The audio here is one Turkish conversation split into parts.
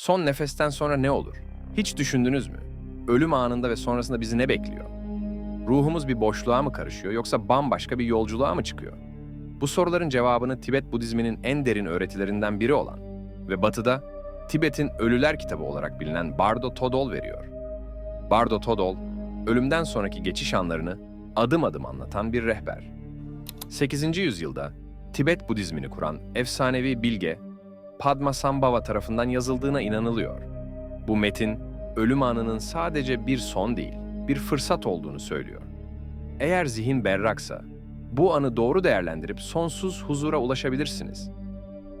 Son nefesten sonra ne olur? Hiç düşündünüz mü? Ölüm anında ve sonrasında bizi ne bekliyor? Ruhumuz bir boşluğa mı karışıyor yoksa bambaşka bir yolculuğa mı çıkıyor? Bu soruların cevabını Tibet Budizminin en derin öğretilerinden biri olan ve batıda Tibet'in Ölüler kitabı olarak bilinen Bardo Todol veriyor. Bardo Todol, ölümden sonraki geçiş anlarını adım adım anlatan bir rehber. 8. yüzyılda Tibet Budizmini kuran efsanevi bilge Padmasambhava tarafından yazıldığına inanılıyor. Bu metin, ölüm anının sadece bir son değil, bir fırsat olduğunu söylüyor. Eğer zihin berraksa, bu anı doğru değerlendirip sonsuz huzura ulaşabilirsiniz.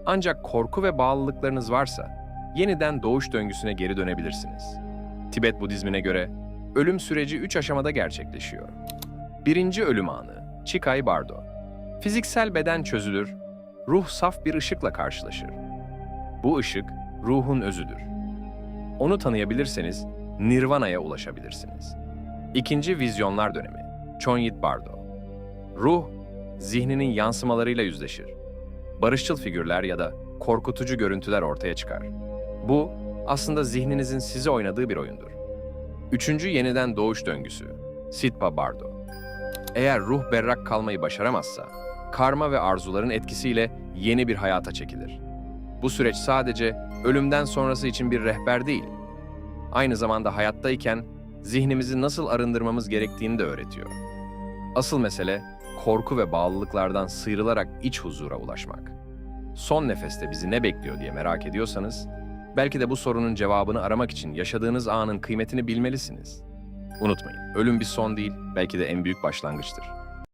Ancak korku ve bağlılıklarınız varsa, yeniden doğuş döngüsüne geri dönebilirsiniz. Tibet Budizmine göre, ölüm süreci üç aşamada gerçekleşiyor. Birinci ölüm anı, Chikai Bardo. Fiziksel beden çözülür, ruh saf bir ışıkla karşılaşır. Bu ışık, ruhun özüdür. Onu tanıyabilirseniz, Nirvana'ya ulaşabilirsiniz. İkinci vizyonlar dönemi, Chonyit Bardo. Ruh, zihninin yansımalarıyla yüzleşir. Barışçıl figürler ya da korkutucu görüntüler ortaya çıkar. Bu, aslında zihninizin size oynadığı bir oyundur. Üçüncü yeniden doğuş döngüsü, Sitpa Bardo. Eğer ruh berrak kalmayı başaramazsa, karma ve arzuların etkisiyle yeni bir hayata çekilir. Bu süreç sadece ölümden sonrası için bir rehber değil, aynı zamanda hayattayken zihnimizi nasıl arındırmamız gerektiğini de öğretiyor. Asıl mesele korku ve bağlılıklardan sıyrılarak iç huzura ulaşmak. Son nefeste bizi ne bekliyor diye merak ediyorsanız, belki de bu sorunun cevabını aramak için yaşadığınız anın kıymetini bilmelisiniz. Unutmayın, ölüm bir son değil, belki de en büyük başlangıçtır.